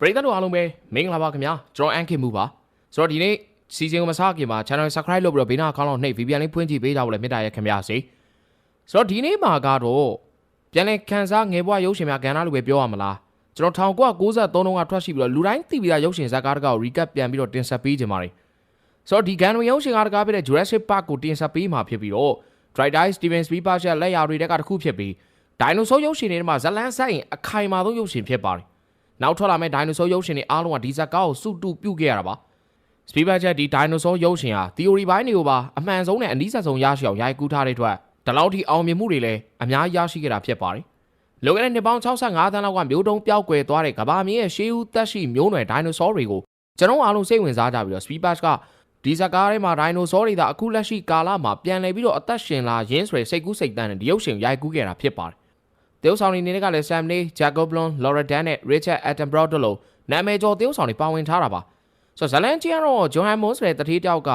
ပရိသတ်တို့အားလုံးပဲမင်္ဂလာပါခင်ဗျာကျွန်တော်အန်ခင်မှုပါဆိုတော့ဒီနေ့စီစဉ်ကိုမစခင်မှာ channel subscribe လုပ်ပြီးတော့ဘေးနားအကောင့်လောက်နှိပ် VPN လေးဖွင့်ကြည့်ပေးကြဖို့လည်းမေတ္တာရက်ခင်ဗျာစေဆိုတော့ဒီနေ့မှာကတော့ပြန်လည်ခန်းစားငယ်ဘွားရုပ်ရှင်များကဏ္ဍလိုပဲပြောရမလားကျွန်တော်1993တုန်းကထွက်ရှိပြီးတော့လူတိုင်းသိပြီးသားရုပ်ရှင်ဇာတ်ကားတစ်ကားကို recap ပြန်ပြီးတော့တင်ဆက်ပေးကြပါမယ်ဆိုတော့ဒီဂန်ဝင်ရုပ်ရှင်ကားတစ်ကားဖြစ်တဲ့ Jurassic Park ကိုတင်ဆက်ပေးမှာဖြစ်ပြီးတော့ Director Steven Spielberg ရဲ့လက်ရာတွေတက်ကတစ်ခုဖြစ်ပြီးဒိုင်နိုဆောရုပ်ရှင်တွေထဲမှာဇလန်းဆိုင်ရင်အခိုင်အမာဆုံးရုပ်ရှင်ဖြစ်ပါတယ် နောက်ထွက်လာမယ့်ဒိုင်နိုဆောရုပ်ရှင်တွေအားလုံးကဒီဇာတ်ကားကိုစုတူပြုတ်ခဲ့ရတာပါစပီဘတ်ချက်ဒီဒိုင်နိုဆောရုပ်ရှင်ဟာ theory ဘိုင်းတွေကိုပါအမှန်ဆုံးနဲ့အနည်းဆက်ဆုံးရရှိအောင်ရိုက်ကူးထားတဲ့အတွက်ဒီလောက်ထိအောင်မြင်မှုတွေလည်းအများကြီးရရှိခဲ့တာဖြစ်ပါတယ်လွန်ခဲ့တဲ့နှစ်ပေါင်း65သန်းလောက်ကမျိုးတုံးပျောက်ကွယ်သွားတဲ့ကမ္ဘာမြေရဲ့ရှေးဦးသက်ရှိမျိုးနွယ်ဒိုင်နိုဆောတွေကိုကျွန်တော်အားလုံးစိတ်ဝင်စားကြပြီးတော့စပီဘတ်ကဒီဇာတ်ကားထဲမှာဒိုင်နိုဆောတွေသာအခုလက်ရှိကာလမှာပြန်လည်ပြီးတော့အသက်ရှင်လာရင်းဆိုတဲ့စိတ်ကူးစိတ်တန်းနဲ့ဒီရုပ်ရှင်ရိုက်ကူးခဲ့တာဖြစ်ပါတယ် တရုတ်ဆောင်တွေနေနဲ့ကလည်း Sam Neill, Jacob Blum, Laura Dern နဲ့ Richard Attenborough တို့လိုနာမည်ကျော်တရုတ်ဆောင်တွေပါဝင်ထားတာပါဆိုတော့ဇလန်ချီကတော့ဂျွန်ဟန်မွန်ဆိုတဲ့တတိတယောက်က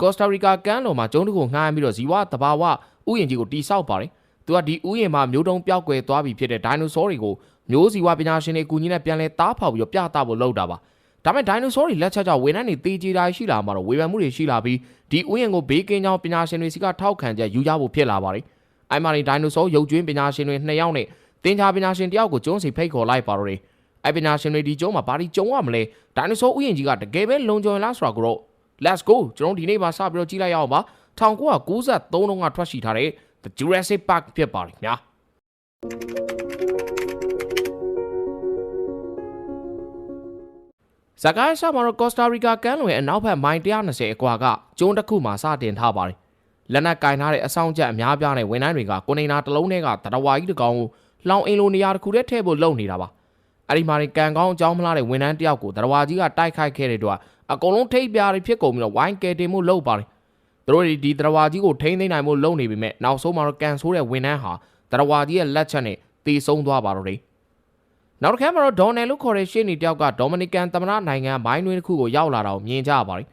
ကော့စတာရီကာကမ်းလွန်မှာကျုံးတကူငှားပြီးတော့ဇီဝတဘာဝဥယျာဉ်ကြီးကိုတိဆောက်ပါတယ်သူကဒီဥယျာဉ်မှာမျိုးတုံးပျောက်ကွယ်သွားပြီဖြစ်တဲ့ဒိုင်နိုဆောတွေကိုမျိုးစီဝပညာရှင်တွေအကူကြီးနဲ့ပြန်လဲတားဖောက်ပြီးတော့ပြသဖို့လုပ်တာပါဒါပေမဲ့ဒိုင်နိုဆောတွေလက်ချက်ကြောင့်ဝေနန်းတွေတေးကြည်တာရှိလာမှာတော့ဝေဖန်မှုတွေရှိလာပြီးဒီဥယျာဉ်ကိုဘေးကင်းကြောင်းပညာရှင်တွေစီကထောက်ခံချက်ယူရဖို့ဖြစ်လာပါတယ် အိုင်မာရီဒိုင်နိုဆောရုပ်ကျွင်းပညာရှင်တွေနှစ်ယောက်နဲ့တင်ချာပညာရှင်တယောက်ကိုကျုံးစီဖိတ်ခေါ်လိုက်ပါတော့တယ်အဲ့ပညာရှင်တွေဒီကျုံးမှာဘာဒီကျုံရမလဲဒိုင်နိုဆောဥယျာဉ်ကြီးကတကယ်ပဲလုံခြုံလားဆိုတာကိုတော့ let's go ကျွန်တော်ဒီနေ့မှာစပြီးတော့ကြည့်လိုက်ရအောင်ပါ1993တုန်းကထွက်ရှိထားတဲ့ The Jurassic Park ဖြစ်ပါတယ်ခင်ဗျာဇကားရှာမှာတော့ကော့စတာရီကာကမ်းလွန်ရဲ့အနောက်ဘက်မိုင်120အကွာကကျုံးတစ်ခုမှာစတင်ထားပါတယ် လက်နက်ကင်ထားတဲ့အဆောင်ချက်အများပြားနဲ့ဝန်ထမ်းတွေကကွန်တိန်နာတစ်လုံးထဲကတရဝါကြီးတစ်ကောင်ကိုလောင်အင်လိုနေရာတစ်ခုတည်းထည့်ဖို့လုပ်နေတာပါအဲ့ဒီမှာကန်ကောင်းအကြောင်းမလားတဲ့ဝန်ထမ်းတယောက်ကိုတရဝါကြီးကတိုက်ခိုက်ခဲ့တဲ့အတွက်အကုန်လုံးထိပ်ပြားတွေဖြစ်ကုန်ပြီးတော့ဝိုင်းကယ်တင်မှုလုပ်ပါတယ်သူတို့ဒီတရဝါကြီးကိုထိန်းသိမ်းနိုင်မှုလုပ်နေပေမဲ့နောက်ဆုံးမှာတော့ကန်ဆိုးတဲ့ဝန်ထမ်းဟာတရဝါကြီးရဲ့လက်ချက်နဲ့တေဆုံးသွားပါတော့တယ်နောက်တစ်ခါမှာတော့ဒေါ်နယ်လို့ခေါ်တဲ့ရှေ့နေတယောက်ကဒေါမနီကန်သမ္မတနိုင်ငံမိုင်းတွင်းတစ်ခုကိုရောက်လာတာကိုမြင်ကြရပါတယ်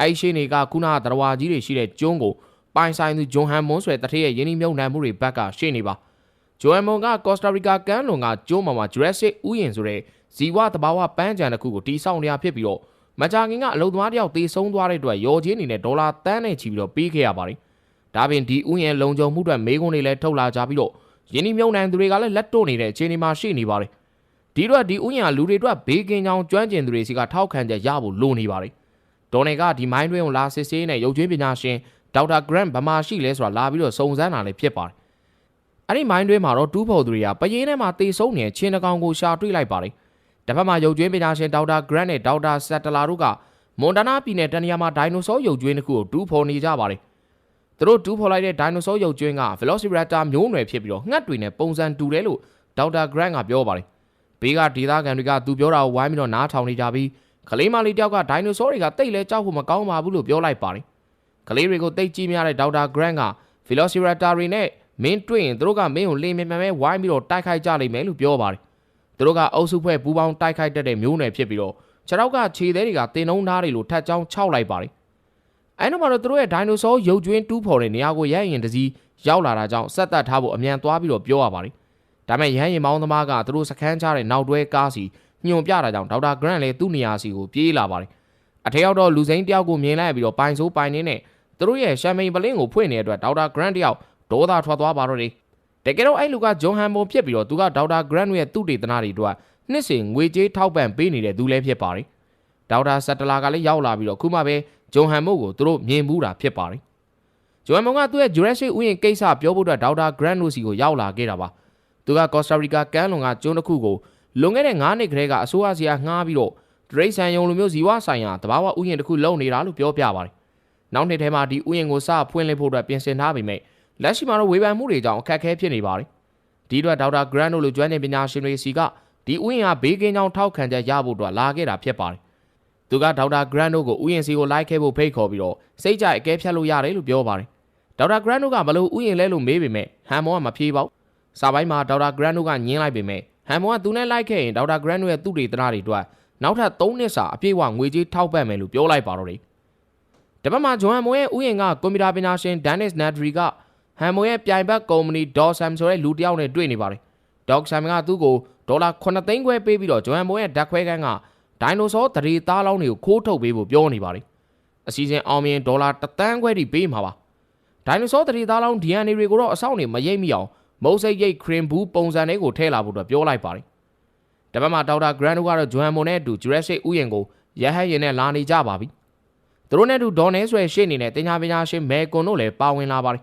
အဲ့ရှေ့နေကခုနကတရဝါကြီးတွေရှိတဲ့ကျွန်းကို ပိုင်ဆိုင်သူဂျွန်ဟန်မွန်ဆိုတဲ့တထည့်ရဲ့ယင်းနှမြုပ်နှံမှုတွေဘက်ကရှေ့နေပါဂျွန်ဟန်မွန်ကကော့စတာရီကာကမ်းလွန်ကကျွန်းမှာမှာ Jurassic ဥယျာဉ်ဆိုတဲ့ဇီဝတဘာဝပန်းချံတစ်ခုကိုတီးဆောင်နေရဖြစ်ပြီးတော့မကြာခင်ကအလုံသမားတယောက်တေဆုံးသွားတဲ့အတွက်ရော်ချင်းအနေနဲ့ဒေါ်လာတန်းနဲ့ချီပြီးတော့ပေးခဲ့ရပါတယ်ဒါပြင်ဒီဥယျာဉ်လုံခြုံမှုအတွက်မေးခွန်းတွေလည်းထုတ်လာကြပြီးတော့ယင်းနှမြုပ်နှံသူတွေကလည်းလက်တော့နေတဲ့အခြေအနေမှာရှိနေပါတယ်ဒီတော့ဒီဥယျာဉ်လူတွေအတွက်ဘေးကင်းကြောင်ကျွမ်းကျင်သူတွေစီကထောက်ခံချက်ရဖို့လိုနေပါတယ်ဒေါ်နယ်ကဒီမိုင်းတွင်းကိုလာစစ်ဆေးနေရုပ်ကျွေးပညာရှင် ဒေါက်တာဂရန့်ဗမာရှိလဲဆိုတာလာပြီးတော့စုံစမ်းတာလည်းဖြစ်ပါတယ်။အဲ့ဒီမိုင်းတွင်းမှာတော့တူးဖော်သူတွေကပရင်းထဲမှာတေဆုံးနေတဲ့ချင်းတကောင်ကိုရှာတွေ့လိုက်ပါတယ်။တစ်ဖက်မှာရုပ်ကျွင်းပညာရှင်ဒေါက်တာဂရန့်နဲ့ဒေါက်တာဆက်တလာတို့ကမွန်တနာပြည်နယ်တန်နီယာမှာဒိုင်နိုဆောရုပ်ကျွင်းတစ်ခုကိုတူးဖော်နေကြပါတယ်။သူတို့တူးဖော်လိုက်တဲ့ဒိုင်နိုဆောရုပ်ကျွင်းက Velociraptor မျိုးနွယ်ဖြစ်ပြီးတော့ငှက်တွေနဲ့ပုံစံတူတယ်လို့ဒေါက်တာဂရန့်ကပြောပါတယ်။ဘေးကဒေသခံတွေကသူပြောတာကိုဝိုင်းပြီးတော့နားထောင်နေကြပြီးကလေးမလေးတယောက်ကဒိုင်နိုဆောတွေကတိတ်လဲကြောက်ဖို့မကောင်းပါဘူးလို့ပြောလိုက်ပါတယ်။ ကလေးတွေကိုတိတ်ကြီးများတဲ့ဒေါက်တာဂရန့်က Velociraptor တွေနဲ့မင်းတွေ့ရင်သူတို့ကမင်းကိုလင်းမြန်မြန်ပဲဝိုင်းပြီးတော့တိုက်ခိုက်ကြလိမ့်မယ်လို့ပြောပါတယ်။သူတို့ကအုပ်စုဖွဲ့ပူးပေါင်းတိုက်ခိုက်တတ်တဲ့မျိုးနွယ်ဖြစ်ပြီးတော့ခြေထောက်ကခြေသေးတွေကတင်နှုံးသားတွေလိုထက်ချောင်းခြောက်လိုက်ပါတယ်။အဲနောက်မှာတော့သူတို့ရဲ့ဒိုင်နိုဆောရုပ်ကျွင်းတူးဖော်တဲ့နေရာကိုရဟရင်တစည်းရောက်လာတာကြောင့်ဆက်သက်ထားဖို့အမြန်သွားပြီးတော့ပြောရပါတယ်။ဒါပေမဲ့ရဟရင်မောင်းသမားကသူတို့စခန်းချတဲ့နောက်တွဲကားစီညွန်ပြတာကြောင့်ဒေါက်တာဂရန့်လည်းသူ့နေရာစီကိုပြေးလာပါတယ်။ အထက်ရောက်တော့လူစိမ်းတယောက်ကိုမြင်လိုက်ပြီးတော့ပိုင်ဆိုးပိုင်နေနဲ့သူတို့ရဲ့ရှမ်ပိန်ပလင်းကိုဖွင့်နေတဲ့အတွက်ဒေါက်တာဂရန့်တယောက်ဒေါသထွက်သွားပါတော့တယ်တကယ်တော့အဲ့လူကဂျွန်ဟန်ဘုံဖြစ်ပြီးတော့သူကဒေါက်တာဂရန့်ရဲ့သူ့ဒေသနာတွေအတွက်နှစ်စဉ်ငွေကြေးထောက်ပံ့ပေးနေတဲ့သူလည်းဖြစ်ပါတယ်ဒေါက်တာဆက်တလာကလည်းရောက်လာပြီးတော့ခုမှပဲဂျွန်ဟန်ဘုံကိုသူတို့မြင်ဘူးတာဖြစ်ပါတယ်ဂျွန်ဟန်ဘုံကသူ့ရဲ့ Jurassic ဥယျာဉ်ကိစ္စပြောဖို့အတွက်ဒေါက်တာဂရန့်တို့စီကိုရောက်လာခဲ့တာပါသူကကော့စတာရီကာကမ်းလွန်ကကျွန်းတစ်ခုကိုလွန်ခဲ့တဲ့9နှစ်ကတည်းကအစိုးရစီကငှားပြီးတော့ ဒရိတ်ဆန်ယုံလိုမျိုးဇီဝဆိုင်ရာတဘာဝဥယျာဉ်တစ်ခုလုပ်နေတာလို့ပြောပြပါတယ်နောက်နှစ်ထဲမှာဒီဥယျာဉ်ကိုစဖွင့်လှစ်ဖို့အတွက်ပြင်ဆင်ထားပေမဲ့လက်ရှိမှာတော့ဝေဖန်မှုတွေကြောင့်အခက်အခဲဖြစ်နေပါတယ်။ဒီအတွက်ဒေါက်တာဂရန်တို့လိုကျွမ်းကျင်ပညာရှင်တွေစီကဒီဥယျာဉ်ဟာဘေးကင်းကြောင်းထောက်ခံချက်ရဖို့အတွက်လာခဲ့တာဖြစ်ပါတယ်။သူကဒေါက်တာဂရန်တို့ကိုဥယျာဉ်စီကိုလိုက်ခဲ့ဖို့ဖိတ်ခေါ်ပြီးတော့စိတ်ကြအကဲဖြတ်လို့ရတယ်လို့ပြောပါတယ်။ဒေါက်တာဂရန်တို့ကဘလို့ဥယျာဉ်လဲလို့မေးပေမဲ့ဟန်မောကမဖြေပါဘူး။စာပိုင်းမှာဒေါက်တာဂရန်တို့ကညင်းလိုက်ပေမဲ့ဟန်မောကသူနဲ့လိုက်ခဲ့ရင်ဒေါက်တာဂရန်တို့ရဲ့သူ့ဒေသနာတွေအတွက် နောက်ထပ်3နှစ်စာအပြည့်အဝငွေကြေးထောက်ပံ့မယ်လို့ပြောလိုက်ပါတော့တယ်။တပတ်မှာဂျွန်ဟန်မိုရဲ့ဥယျာဉ်ကကွန်ပျူတာပညာရှင်ဒန်နစ်နက်ဒရီကဟန်မိုရဲ့ပြိုင်ဘက်ကုမ္ပဏီ Dogsam ဆိုတဲ့လူတစ်ယောက်နဲ့တွေ့နေပါတယ်။ Dogsam ကသူ့ကိုဒေဒေါ်လာ9သိန်းခွဲပေးပြီးတော့ဂျွမ်မိုရဲ့ဓာတ်ခွဲခန်းကဒိုင်နိုဆောသတိသားလောင်းတွေကိုခိုးထုတ်ပေးဖို့ပြောနေပါတယ်အစီအစဉ်အောင်မြင်ဒေါ်လာ1တန်းခွဲထိပေးမှာပါဒိုင်နိုဆောသတိသားလောင်း DNA တွေကိုတော့အဆောက်နေမရိပ်မိအောင်မုတ်စိတ်ရိတ်ခရင်ဘူးပုံစံတွေကိုထည့်လာဖို့တော့ပြောလိုက်ပါတယ် တပတ်မှာဒေါက်တာဂရန်တို့ကတော့ဂျွမ်မိုနဲ့အတူ Jurassic ဥယျာဉ်ကိုရဟတ်ရင်နဲ့လာနေကြပါပြီသူတို့နဲ့အတူဒေါ်နဲဆွဲရှေ့နေနဲ့တင်ညာပညာရှင်မဲကွန်တို့လည်းပါဝင်လာပါတယ်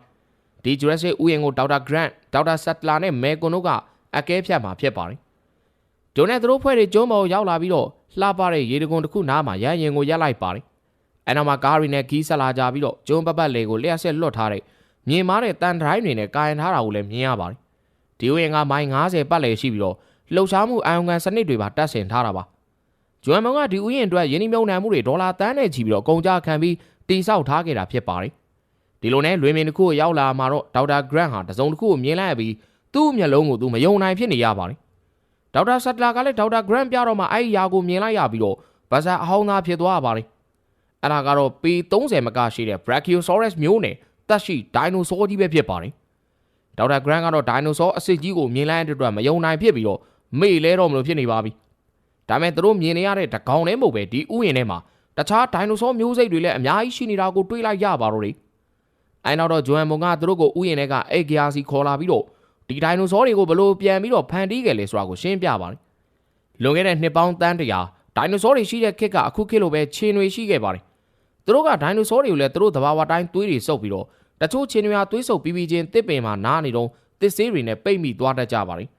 ဒီ Jurassic ဥယျာဉ်ကိုဒေါက်တာ Grant ဒေါက်တာ Sattler နဲ့မဲကွန်တို့ကအကဲဖြတ်မှာဖြစ်ပါတယ်။ဂျုံနဲ့သူတို့ဖွဲ့တွေကျုံးပေါ်ရောက်လာပြီးတော့လှပတဲ့ရေတကွန်တစ်ခုနားမှာရဟရင်ကိုရက်လိုက်ပါတယ်။အဲနောက်မှာကားရီနဲ့ခီးဆက်လာကြပြီးတော့ကျုံးပတ်ပတ်လေကိုလျှက်ဆက်လွတ်ထားတဲ့မြင်မားတဲ့တန်ဒရိုင်းတွေနဲ့ကာယံထားတာကိုလည်းမြင်ရပါတယ်။ဒီဥယျာဉ်ကမိုင်90ပတ်လေရှိပြီးတော့ လှုပ်ရှားမှုအာယုံခံစနစ်တွေပါတက်ဆင်ထားတာပါ။ဂျွမ်မွန်ကဒီဥယျာဉ်အတွက်ယင်းနှမြုံနှံမှုတွေဒေါ်လာတန်းနဲ့ချီပြီးတော့ကုန်ကြခံပြီးတိစောက်ထားခဲ့တာဖြစ်ပါတယ်။ဒီလိုနဲ့လွေမြင်တစ်ခုကိုရောက်လာမှာတော့ဒေါက်တာဂရန့်ဟာတစုံတစ်ခုကိုမြင်လိုက်ပြီးသူ့မျက်လုံးကိုသူမယုံနိုင်ဖြစ်နေရပါတယ်။ဒေါက်တာဆတ်တလာကလည်းဒေါက်တာဂရန့်ပြတော့မှအဲ့ဒီຢာကိုမြင်လိုက်ရပြီးတော့ဗဇာအဟောင်းသားဖြစ်သွားပါတယ်။အဲ့ဒါကတော့ပေ30မကရှိတဲ့ Brachiosaurus မျိုးနဲ့တက်ရှိဒိုင်နိုဆောကြီးပဲဖြစ်ပါတယ်။ဒေါက်တာဂရန့်ကတော့ဒိုင်နိုဆောအစ်စ်ကြီးကိုမြင်လိုက်တဲ့အတွက်မယုံနိုင်ဖြစ်ပြီးတော့ မေ့လဲတော့မလို့ဖြစ်နေပါပြီ။ဒါမဲ့သူတို့မြင်နေရတဲ့တကောင်နဲ့မဟုတ်ပဲဒီဥယျာဉ်ထဲမှာတခြားဒိုင်နိုဆောမျိုးစိတ်တွေလည်းအများကြီးရှိနေတာကိုတွေးလိုက်ရပါတော့တယ်။အဲနောက်တော့ဂျွမ်မွန်ကသူတို့ကိုဥယျာဉ်ထဲကအိတ်ဂီယာစီခေါ်လာပြီးတော့ဒီဒိုင်နိုဆောတွေကိုဘလို့ပြန်ပြီးတော့ဖန်တီးခဲ့လဲဆိုတာကိုရှင်းပြပါတယ်။လွန်ခဲ့တဲ့နှစ်ပေါင်းတန်းတရာဒိုင်နိုဆောတွေရှိတဲ့ခေတ်ကအခုခေတ်လိုပဲခြေနွေရှိခဲ့ပါတယ်။သူတို့ကဒိုင်နိုဆောတွေကိုလည်းသူတို့သဘာဝတိုင်းသွေးတွေစုပ်ပြီးတော့တချို့ခြေနွေဟာသွေးစုပ်ပြီးပြီးချင်းတစ်ပင်မှာနားနေတော့တစ်ဆေးတွေနဲ့ပိတ်မိသွားတတ်ကြပါတယ်။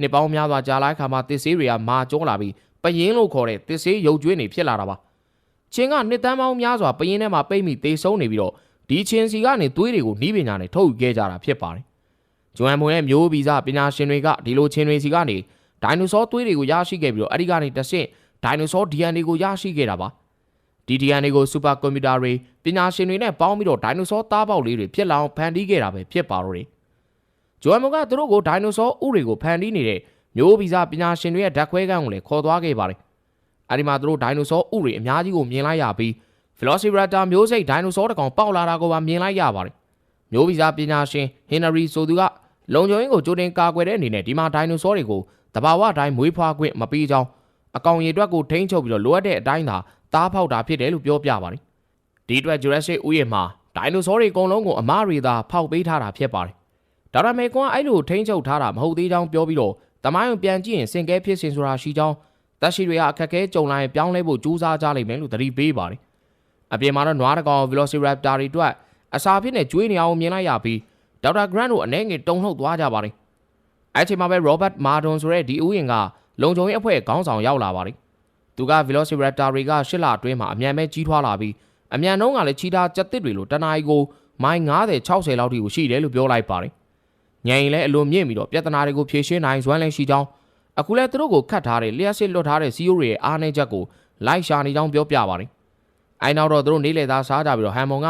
နှစ်ပေါင်းများစွာကြာလိုက်ခါမှာတစ်ဆေးတွေကမာကျောလာပြီးပရင်လို့ခေါ်တဲ့တစ်ဆေးရုပ်ကျွေးနေဖြစ်လာတာပါ။ချင်းကနှစ်တန်းပေါင်းများစွာပရင်ထဲမှာပိတ်မိသေးဆုံးနေပြီးတော့ဒီချင်းစီကနေသွေးတွေကိုနှီးပညာနဲ့ထုတ်ယူခဲ့ကြတာဖြစ်ပါတယ်။ဂျွမ်မွန်ရဲ့မျိုးဗီဇပညာရှင်တွေကဒီလိုချင်းတွေစီကနေဒိုင်နိုဆောသွေးတွေကိုရရှိခဲ့ပြီးတော့အဲ့ဒီကနေတဆင့်ဒိုင်နိုဆော DNA ကိုရရှိခဲ့တာပါ။ဒီ DNA ကိုစူပါကွန်ပျူတာတွေပညာရှင်တွေနဲ့ပေါင်းပြီးတော့ဒိုင်နိုဆောသားပေါက်လေးတွေဖြစ်လောင်ဖန်တီးခဲ့တာပဲဖြစ်ပါတော့တယ်။ ဂျွမ်မွန်ကသူတို့ကိုဒိုင်နိုဆောဥတွေကိုဖန်တီးနေတဲ့မျိုးဗီဇပညာရှင်တွေရဲ့ဓာတ်ခွဲခန်းကိုလည်းခေါ်သွားခဲ့ပါတယ်။အဲဒီမှာသူတို့ဒိုင်နိုဆောဥတွေအများကြီးကိုမြင်လိုက်ရပြီး Velociraptor မျိုးစိတ်ဒိုင်နိုဆောတစ်ကောင်ပေါက်လာတာကိုပါမြင်လိုက်ရပါတယ်။မျိုးဗီဇပညာရှင် Henry ဆိုသူကလုံခြုံရေးကိုကြိုတင်ကာကွယ်တဲ့အနေနဲ့ဒီမှာဒိုင်နိုဆောတွေကိုတဘာဝတိုင်းမွေးဖွားခွင့်မပေးကြောင်းအကောင်ရည်အတွက်ကိုထိန်းချုပ်ပြီးတော့လိုအပ်တဲ့အတိုင်းသာသားဖောက်တာဖြစ်တယ်လို့ပြောပြပါတယ်။ဒီအတွက် Jurassic ဥယျာဉ်မှာဒိုင်နိုဆောတွေအကုန်လုံးကိုအမရီသာဖောက်ပေးထားတာဖြစ်ပါတယ်။ ဒါရမေကွန်အဲ့လိုထိန်းချုပ်ထားတာမဟုတ်သေးကြောင်းပြောပြီးတော့တမိုင်းကိုပြန်ကြည့်ရင်စင်ကဲဖြစ်စင်ဆိုတာရှိကြောင်းတက်ရှိတွေကအခက်အခဲကြုံလာရင်ပြောင်းလဲဖို့ကြိုးစားကြလိမ့်မယ်လို့သတိပေးပါတယ်။အပြင်မှာတော့နွားတကောင် Velociraptor တွေအတွက်အစာဖြစ်နဲ့ကျွေးနေအောင်မြင်လိုက်ရပြီးဒေါက်တာ Grant တို့အနေငယ်တုံ့လှုပ်သွားကြပါတယ်။အဲ့ချိန်မှာပဲ Robert Mardon ဆိုတဲ့ဒီဦးရင်ကလုံခြုံရေးအဖွဲ့ခေါင်းဆောင်ရောက်လာပါတယ်။သူက Velociraptor တွေကရှစ်လအတွင်းမှာအမြန်ပဲကြီးထွားလာပြီးအမြန်နှုန်းကလည်းချီတာကြက်တစ်တွေလိုတနအီကိုမိုင်90 60လောက်ထိကိုရှိတယ်လို့ပြောလိုက်ပါတယ်။ ညင်လည်းအလွန်မြင့်ပြီးတော့ပြဿနာတွေကိုဖြေရှင်းနိုင်စွမ်းလည်းရှိကြောင်းအခုလည်းသူတို့ကိုခတ်ထားတဲ့လျှက်စစ်လွတ်ထားတဲ့စီးရိုးတွေရဲ့အားနည်းချက်ကိုလိုက်ရှာနေကြောင်းပြောပြပါတယ်။အဲနောက်တော့သူတို့နေလေသားစားကြပြီးတော့ဟမ်မွန်က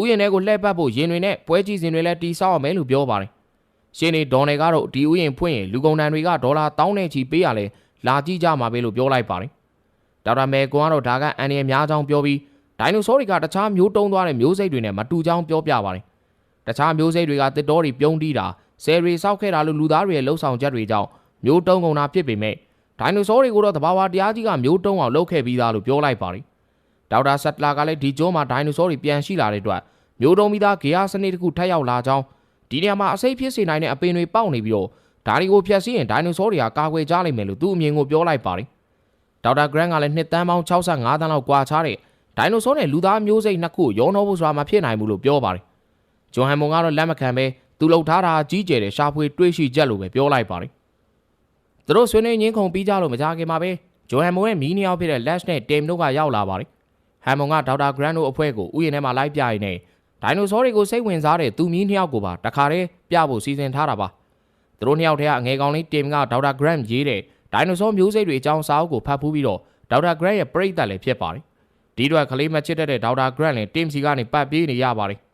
ဥယျာဉ်ထဲကိုလှည့်ပတ်ဖို့ရင်တွေနဲ့ပွဲကြီးစင်တွေလည်းတီးဆောက်ရမယ်လို့ပြောပါတယ်။ရှင်းနေဒေါ်နယ်ကတော့ဒီဥယျာဉ်ဖွင့်ရင်လူကုန်တန်းတွေကဒေါ်လာတောင်းနဲ့ချီပေးရလဲလာကြည့်ကြမှာပဲလို့ပြောလိုက်ပါတယ်။ဒေါက်တာမဲကွန်ကတော့ဒါကအန်ရများကြောင်းပြောပြီးဒိုင်နိုဆောတွေကတခြားမျိုးတုံးသွားတဲ့မျိုးစိတ်တွေနဲ့မတူကြောင်းပြောပြပါတယ်။တခြားမျိုးစိတ်တွေကတစ်တော်တွေပြုံးတီးတာ ဆယ်ရီဆောက်ခဲ့တာလို့လူသားတွေရဲ့လှုပ်ဆောင်ချက်တွေကြောင့်မျိုးတုံးကုန်တာဖြစ်ပေမဲ့ဒိုင်နိုဆောတွေကိုတော့တဘာဝတရားကြီးကမျိုးတုံးအောင်လုပ်ခဲ့ပြီးသားလို့ပြောလိုက်ပါတယ်။ဒေါက်တာဆက်တလာကလည်းဒီကျိုးမှာဒိုင်နိုဆောတွေပြန်ရှိလာတဲ့အတွက်မျိုးတုံးပြီးသားဂေယစနစ်တစ်ခုထပ်ရောက်လာကြောင်းဒီနေရာမှာအစိတ်ဖြစ်စေနိုင်တဲ့အပင်တွေပေါက်နေပြီးတော့ဒါတွေကိုဖျက်ဆီးရင်ဒိုင်နိုဆောတွေကကာကွယ်ကြလိမ့်မယ်လို့သူ့အမြင်ကိုပြောလိုက်ပါတယ်။ဒေါက်တာဂရန်ကလည်းနှစ်တန်းပေါင်း65တန်းလောက်ကွာခြားတဲ့ဒိုင်နိုဆောနဲ့လူသားမျိုးစိတ်နှစ်ခုရောနှောဖို့ဆိုတာမဖြစ်နိုင်ဘူးလို့ပြောပါတယ်။ဂျွန်ဟန်မွန်ကတော့လက်မခံပဲ သူလှုပ်ထားတာကြီးကျယ်တဲ့ရှာဖွေတွေးရှိချက်လို့ပဲပြောလိုက်ပါတယ်။သူတို့ဆွေးနွေးငင်းခုန်ပြီးကြလို့မကြခင်မှာပဲဂျိုဟန်မွန်ရဲ့မီးနှစ်ယောက်ဖြစ်တဲ့ Lash နဲ့ Tim တို့ကရောက်လာပါတယ်။ဟန်မွန်ကဒေါက်တာဂရန်တို့အဖွဲ့ကိုဥယျာဉ်ထဲမှာလိုက်ပြရင်းနဲ့ဒိုင်နိုဆောတွေကိုစိတ်ဝင်စားတဲ့သူမီးနှစ်ယောက်ကိုပါတခါတည်းပြဖို့စီစဉ်ထားတာပါ။သူတို့နှစ်ယောက်ထဲကအငယ်ကောင်လေး Tim ကဒေါက်တာဂရန်ရေးတဲ့ဒိုင်နိုဆောမျိုးစိတ်တွေအကြောင်းစာအုပ်ကိုဖတ်ဖူးပြီးတော့ဒေါက်တာဂရန်ရဲ့ပရိသတ်လည်းဖြစ်ပါတယ်။ဒီတော့ကလေးမချစ်တတ်တဲ့ဒေါက်တာဂရန်လည်း Tim စီကနေပတ်ပြေးနေရပါတယ်။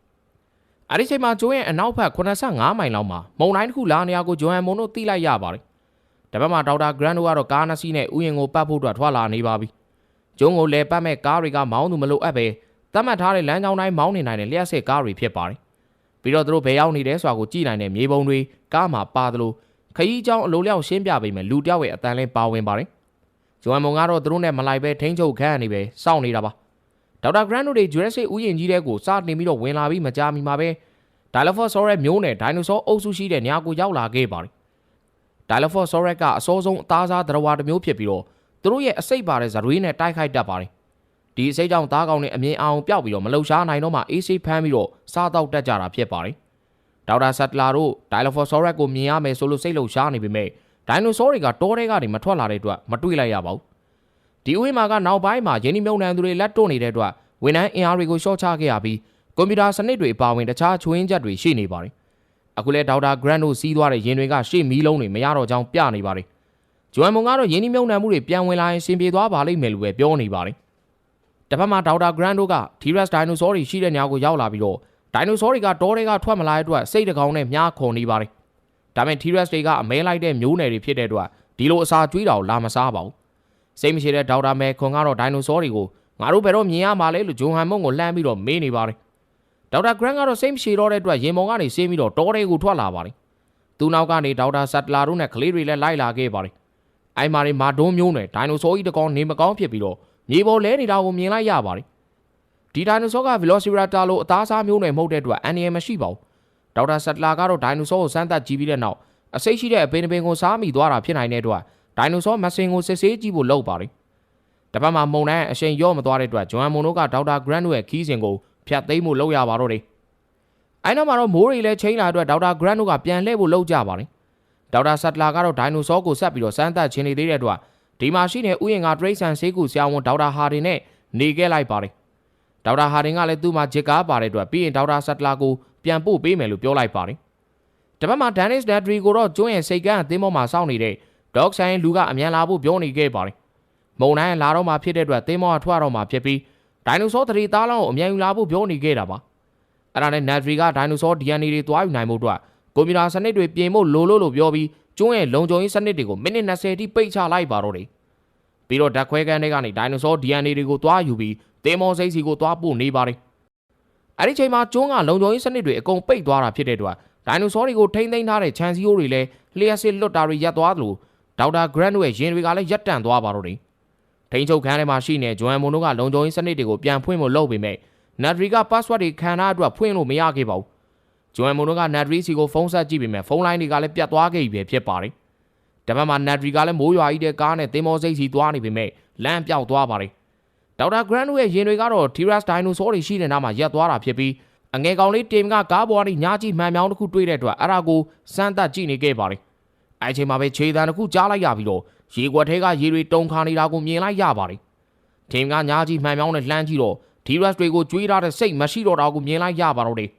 အဲဒီချိန်မှာဂျိုးရဲ့အနောက်ဘက်85မိုင်လောက်မှာမုံတိုင်းတစ်ခုလာနေရကိုဂျိုဟန်မွန်တို့သိလိုက်ရပါတယ်။ဒါပေမဲ့ဒေါက်တာဂရန်တို့ကတော့ကားနှစ်စီးနဲ့ဥယျာဉ်ကိုပတ်ဖို့အတွက်ထွက်လာနေပါပြီ။ဂျုံကိုလဲပတ်မဲ့ကားတွေကမောင်းသူမလို့အပ်ပဲသတ်မှတ်ထားတဲ့လမ်းကြောင်းတိုင်းမောင်းနေနိုင်တဲ့လျှက်စစ်ကားတွေဖြစ်ပါတယ်။ပြီးတော့သူတို့ဘယ်ရောက်နေတယ်ဆိုတာကိုကြည့်နိုင်တဲ့မြေပုံတွေကားမှာပါသလိုခရီးကြောင်းအလိုလျောက်ရှင်းပြပေးမယ်လူတယောက်ရဲ့အတန်လဲပါဝင်ပါတယ်ဂျိုဟန်မွန်ကတော့သူတို့နဲ့မလိုက်ပဲထိန်းချုပ်ခန့်နေပဲစောင့်နေတာပါ ဒေါက်တာဂရန်တို့တွေ Jurassic ဥယျာဉ်ကြီးတဲ့ကိုစတင်ပြီးတော့ဝင်လာပြီးမကြာမီမှာပဲ Dilophosaurus မျိုးနဲ့ dinosaur အုပ်စုရှိတဲ့နေရာကိုရောက်လာခဲ့ပါတယ် Dilophosaurus ကအစောဆုံးအသားစားသတ္တဝါတစ်မျိုးဖြစ်ပြီးတော့သူတို့ရဲ့အစိတ်ပါတဲ့ဇရွေးနဲ့တိုက်ခိုက်တတ်ပါတယ်ဒီအစိတ်ကြောင့်သားကောင်နဲ့အမြင်အောင်ပျောက်ပြီးတော့မလှုပ်ရှားနိုင်တော့မှအေးဆေးဖမ်းပြီးတော့စားတော့တက်ကြတာဖြစ်ပါတယ်ဒေါက်တာဆတ်လာတို့ Dilophosaurus ကိုမြင်ရမယ်ဆိုလို့စိတ်လှုပ်ရှားနေပေမဲ့ dinosaur တွေကတောထဲကနေမထွက်လာတဲ့အတွက်မတွေ့လိုက်ရပါဘူး ဒီဥယျာဉ်မှာကနောက်ပိုင်းမှာယင်းဒီမြုံနှံသူတွေလက်တွန့်နေတဲ့အတွက်ဝန်ထမ်းအင်အားတွေကိုရှော့ချခဲ့ရပြီးကွန်ပျူတာစနစ်တွေပါဝင်တခြားချွင်းချက်တွေရှိနေပါတယ်အခုလဲဒေါက်တာဂရန်တို့စီးသွားတဲ့ယင်းတွေကရှေ့မီးလုံးတွေမရတော့ကြောင်းပြနေပါတယ်ဂျွမ်မွန်ကတော့ယင်းဒီမြုံနှံမှုတွေပြန်ဝင်လာရင်ရှင်ပြေသွားပါလိမ့်မယ်လို့ပဲပြောနေပါတယ်တစ်ဖက်မှာဒေါက်တာဂရန်တို့က T-Rex dinosaur တွေရှိတဲ့နေရာကိုရောက်လာပြီးတော့ dinosaur တွေကတောတွေကထွက်မလာတဲ့အတွက်စိတ်တကောင်နဲ့မြားခုန်နေပါတယ်ဒါပေမဲ့ T-Rex တွေကအမဲလိုက်တဲ့မျိုးနယ်တွေဖြစ်တဲ့အတွက်ဒီလိုအစာကျွေးတာကိုလာမစားပါဘူး စိတ်မရှိတဲ့ဒေါက်တာမဲခွန်ကတော့ dinosaur တွေကိုငါတို့ဘယ်တော့မြင်ရမှာလဲလို့ဂျွန်ဟန်မုံကိုလှမ်းပြီးတော့မေးနေပါတယ်ဒေါက်တာဂရန်ကတော့စိတ်မရှိတော့တဲ့အတွက်ရင်ပုံကနေဆင်းပြီးတော့တောတွေကိုထွက်လာပါတယ်သူနောက်ကနေဒေါက်တာဆတ်လာတို့နဲ့ကလေးတွေလည်းလိုက်လာခဲ့ပါတယ်အိုင်မာရီမာဒွန်းမျိုးနဲ့ဒိုင်နိုဆောကြီးတကောင်နေမကောင်းဖြစ်ပြီးတော့မြေပေါ်လဲနေတာကိုမြင်လိုက်ရပါတယ်ဒီဒိုင်နိုဆောက Velociraptor လို့အသားစားမျိုးနဲ့မဟုတ်တဲ့အတွက်အန်နီယယ်မရှိပါဘူးဒေါက်တာဆတ်လာကတော့ဒိုင်နိုဆောကိုစမ်းသပ်ကြည့်ပြီးတဲ့နောက်အစိတ်ရှိတဲ့အပင်အပင်ကိုစားမိသွားတာဖြစ်နိုင်တဲ့အတွက် ဒိုင်နိုဆောမစင်ကိုစစ်ဆေးကြည့်ဖို့လုပ်ပါတယ်တပတ်မှာမုံတိုင်းအရှိန်ရော့မသွားတဲ့အတွက်ဂျွမ်မွန်တို့ကဒေါက်တာဂရန်တို့ရဲ့ခီးစဉ်ကိုဖျက်သိမ်းဖို့လုပ်ရပါတော့တယ်အဲနောက်မှာတော့မိုးရီလည်းချိန်လာအတွက်ဒေါက်တာဂရန်တို့ကပြန်လှည့်ဖို့လုပ်ကြပါတယ်ဒေါက်တာဆတ်လာကတော့ဒိုင်နိုဆောကိုဆက်ပြီးတော့စမ်းသပ်ခြင်းနေသေးတဲ့အတွက်ဒီမှာရှိတဲ့ဥယျာဉ်ကတရိတ်ဆန်ဆေးကူဆရာဝန်ဒေါက်တာဟာဒင်နဲ့နေခဲ့လိုက်ပါတယ်ဒေါက်တာဟာဒင်ကလည်းသူ့မှာဂျစ်ကားပါတဲ့အတွက်ပြီးရင်ဒေါက်တာဆတ်လာကိုပြန်ပို့ပေးမယ်လို့ပြောလိုက်ပါတယ်တပတ်မှာဒန်နစ်ဒက်ဒရီကိုတော့ကျွန်းရဲ့စိတ်ကန်းအသင်းပေါ်မှာစောင့်နေတဲ့ ဒေါက်ဆိုင်လူကအမြန်လာဖို့ပြောနေခဲ့ပါတယ်မုံတိုင်းလာတော့မှဖြစ်တဲ့အတွက်သင်းမောကထွက်တော့မှဖြစ်ပြီးဒိုင်နိုဆောသတိသားလောင်းကိုအမြန်ယူလာဖို့ပြောနေခဲ့တာပါအဲ့ဒါနဲ့နက်ဒရီကဒိုင်နိုဆော DNA တွေတွားယူနိုင်မှုအတွက်ကွန်ပျူတာစနစ်တွေပြင်ဖို့လိုလို့လို့ပြောပြီးကျွန်းရဲ့လုံခြုံရေးစနစ်တွေကိုမိနစ်20တိပိတ်ချလိုက်ပါတော့တယ်ပြီးတော့ဓာတ်ခွဲခန်းတွေကနေဒိုင်နိုဆော DNA တွေကိုတွားယူပြီးသင်းမောစိတ်စီကိုတွားပို့နေပါတယ်အဲ့ဒီချိန်မှာကျွန်းကလုံခြုံရေးစနစ်တွေအကုန်ပိတ်သွားတာဖြစ်တဲ့အတွက်ဒိုင်နိုဆောတွေကိုထိမ့်သိမ်းထားတဲ့ခြံစည်းရိုးတွေလည်းလျှက်စစ်လွတ်တာတွေရပ်သွားသလို ဒေါက်တာဂရန်တို့ရဲ့ရင်တွေကလည်းရပ်တန့်သွားပါတော့တယ်ထိန်းချုပ်ခန်းထဲမှာရှိနေဂျွမ်မွန်တို့ကလုံခြုံရေးစနစ်တွေကိုပြန်ဖွင့်ဖို့လုပ်ပေမဲ့နတ်ဒရီက password တွေခံထားအတွက်ဖွင့်လို့မရခဲ့ပါဘူးဂျွမ်မွန်တို့ကနတ်ဒရီစီကိုဖုန်းဆက်ကြည့်ပေမဲ့ဖုန်းလိုင်းတွေကလည်းပြတ်သွားခဲ့ပြီပဲဖြစ်ပါတယ်တပတ်မှာနတ်ဒရီကလည်းမိုးရွာကြီးတဲ့ကားနဲ့သင်္ဘောစိတ်စီသွားနေပေမဲ့လမ်းပြောက်သွားပါတယ်ဒေါက်တာဂရန်တို့ရဲ့ရင်တွေကတော့ T-Rex dinosaur တွေရှိတဲ့နားမှာရပ်သွားတာဖြစ်ပြီးအငယ်ကောင်လေးတင်ကကားပေါ်ကနေညာကြီးမှန်မြောင်းတစ်ခုတွေ့တဲ့အတွက်အရာကိုစမ်းသပ်ကြည့်နေခဲ့ပါတယ် အဲချိန်မှာပဲခြေတံတစ်ခုကြားလိုက်ရပြီးတော့ရေကွက်ထဲကရေတွေတုံခါနေတာကိုမြင်လိုက်ရပါတယ်။ထင်ကညာကြီးမှန်မြောင်းနဲ့လှမ်းကြည့်တော့ဒီရက်တွေကိုကျွေးထားတဲ့စိတ်မရှိတော့တာကိုမြင်လိုက်ရပါတော့တယ်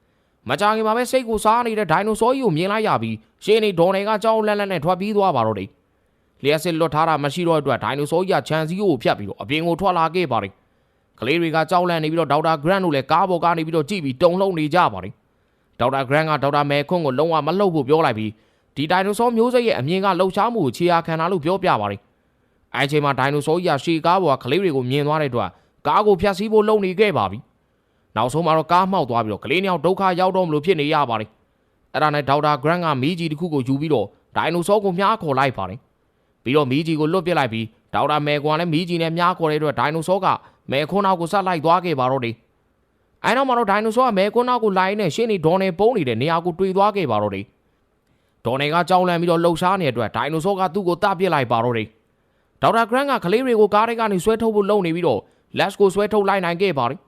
။မကြခင်မှာပဲစိတ်ကိုစားနေတဲ့ဒိုင်နိုဆောကြီးကိုမြင်လိုက်ရပြီးရှင်းနေဒေါ်နယ်ကကြောက်လန့်လန့်နဲ့ထွက်ပြေးသွားပါတော့တယ်။လျှက်စစ်လွတ်ထားတာမရှိတော့အတွက်ဒိုင်နိုဆောကြီးကခြံစည်းကိုဖြတ်ပြီးတော့အပြင်ကိုထွက်လာခဲ့ပါတယ်။ကလေးတွေကကြောက်လန့်နေပြီးတော့ဒေါက်တာဂရန်တို့လည်းကားပေါ်ကနေပြီးတော့ကြည့်ပြီးတုံလုံးနေကြပါတယ်။ဒေါက်တာဂရန်ကဒေါက်တာမဲခွန်းကိုလုံးဝမလှုပ်ဖို့ပြောလိုက်ပြီး ဒီဒိုင်နိုဆောမျိုးစိတ်ရဲ့အမြင်ကလှုပ်ရှားမှုကိုခြေရာခံတာလို့ပြောပြပါတယ်။အဲချိန်မှာဒိုင်နိုဆောကြီးကရှေကားပေါ်ကကလေးတွေကိုမြင်သွားတဲ့အတွက်ကားကိုဖျက်ဆီးဖို့လုပ်နေခဲ့ပါပြီ။နောက်ဆုံးမှာတော့ကားမှောက်သွားပြီးတော့ကလေးနှစ်ယောက်ဒုက္ခရောက်တော့မလို့ဖြစ်နေရပါတယ်။အဲ့ဒါနဲ့ဒေါက်တာဂရန်ကမီးကြီးတစ်ခုကိုယူပြီးတော့ဒိုင်နိုဆောကိုမြားခေါ်လိုက်ပါတယ်။ပြီးတော့မီးကြီးကိုလွတ်ပစ်လိုက်ပြီးဒေါက်တာမဲကွန်လည်းမီးကြီးနဲ့မြားခေါ်တဲ့အတွက်ဒိုင်နိုဆောကမဲခွန်းနောက်ကိုဆက်လိုက်သွားခဲ့ပါတော့တယ်။အဲနောက်မှာတော့ဒိုင်နိုဆောကမဲခွန်းနောက်ကိုလိုက်နေရှင်းနေဒေါ်နယ်ပုံးနေတဲ့နေရာကိုတွေ့သွားခဲ့ပါတော့တယ်။ ဒေါ်နယ်ကကြောင်းလန့်ပြီးတော့လှုပ်ရှားနေတဲ့အတွက်ဒိုင်နိုဆောကသူ့ကိုတပစ်လိုက်ပါတော့တယ်ဒေါက်တာဂရန်ကကလေးတွေကိုကားထဲကနေဆွဲထုတ်ဖို့လုပ်နေပြီးတော့လက်ကိုဆွဲထုတ်လိုက်နိုင်ခဲ့ပါတယ်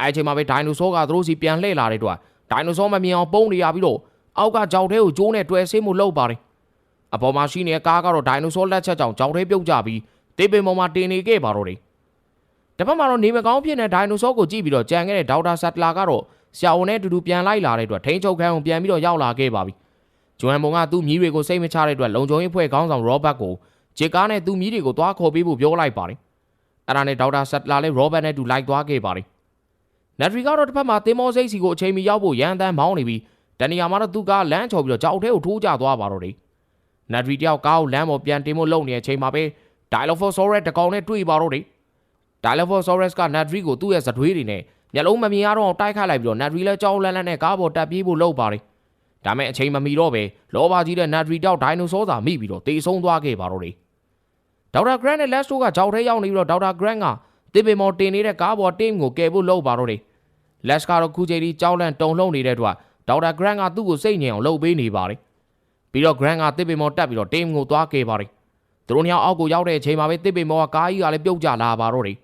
အဲအချိန်မှာပဲဒိုင်နိုဆောကသူတို့စီပြန်လှည့်လာတဲ့အတွက်ဒိုင်နိုဆောမမြင်အောင်ပုံနေရပြီးတော့အောက်ကကြောက်ထဲကိုကျိုးနဲ့တွဲဆင်းမှုလုပ်ပါတယ်အပေါ်မှာရှိနေတဲ့ကားကတော့ဒိုင်နိုဆောလက်ချက်ကြောင့်ကြောက်ထဲပြုတ်ကျပြီးတေးပင်ပေါ်မှာတင်နေခဲ့ပါတော့တယ်တစ်ဖက်မှာတော့နေမကောင်းဖြစ်နေတဲ့ဒိုင်နိုဆောကိုကြည့်ပြီးတော့ကြံခဲ့တဲ့ဒေါက်တာဆတ်လာကတော့ဆရာဝန်နဲ့အတူတူပြန်လိုက်လာတဲ့အတွက်ထိန်းချုပ်ခန်းကိုပြန်ပြီးတော့ရောက်လာခဲ့ပါပြီ ဂျွမ်ဘုံကသူ့မြီးတွေကိုစိတ်မချတဲ့အတွက်လုံခြုံရေးဖွဲ့ခေါင်းဆောင်ရောဘတ်ကိုဂျစ်ကားနဲ့သူ့မြီးတွေကိုသွားခေါ်ပေးဖို့ပြောလိုက်ပါတယ်။အဲ့ဒါနဲ့ဒေါက်တာဆတ်လာလည်းရောဘတ်နဲ့တူလိုက်သွားခဲ့ပါတယ်။နက်ထရီကတော့တစ်ဖက်မှာသင်္ဘောစိတ်စီကိုအချိန်မီရောက်ဖို့ရန်တန်းမောင်းနေပြီးတနေရာမှာတော့သူကလမ်းချော်ပြီးတော့ကြောက်ထဲကိုထိုးကျသွားပါတော့တယ်။နက်ထရီတယောက်ကားကိုလမ်းပေါ်ပြန်တင်ဖို့လုပ်နေတဲ့အချိန်မှာပဲ Dilophosaurus တကောင်နဲ့တွေ့ပါတော့တယ်။ Dilophosaurus ကနက်ထရီကိုသူ့ရဲ့ဇတွေးတွေနဲ့မျက်လုံးမမြင်ရတော့အောင်တိုက်ခိုက်လိုက်ပြီးတော့နက်ထရီလည်းကြောက်လန့်လန့်နဲ့ကားပေါ်တက်ပြေးဖို့လုပ်ပါတယ်။ ဒါမဲ့အချိန်မမီတော့ပဲလောဘကြီးတဲ့နတ်ရီတောက်ဒိုင်နိုဆောသာမိပြီးတော့တေဆုံးသွားခဲ့ပါတော့တယ်ဒေါက်တာဂရန့်နဲ့လက်စတိုကကြောက်ထဲရောက်နေပြီးတော့ဒေါက်တာဂရန့်ကတစ်ပင်မော်တင်နေတဲ့ကားပေါ်တင်းကိုကယ်ဖို့လုပ်ပါတော့တယ်လက်စကတော့ခုချိန်ဒီကြောက်လန့်တုံလှုပ်နေတဲ့အတွက်ဒေါက်တာဂရန့်ကသူ့ကိုစိတ်ငြိမ်အောင်လှုပ်ပေးနေပါတယ်ပြီးတော့ဂရန့်ကတစ်ပင်မော်တက်ပြီးတော့တင်းကိုသွားခဲ့ပါတယ်သူတို့ညောင်အောက်ကိုရောက်တဲ့အချိန်မှာပဲတစ်ပင်မော်ကကားကြီးကလည်းပြုတ်ကျလာပါတော့တယ်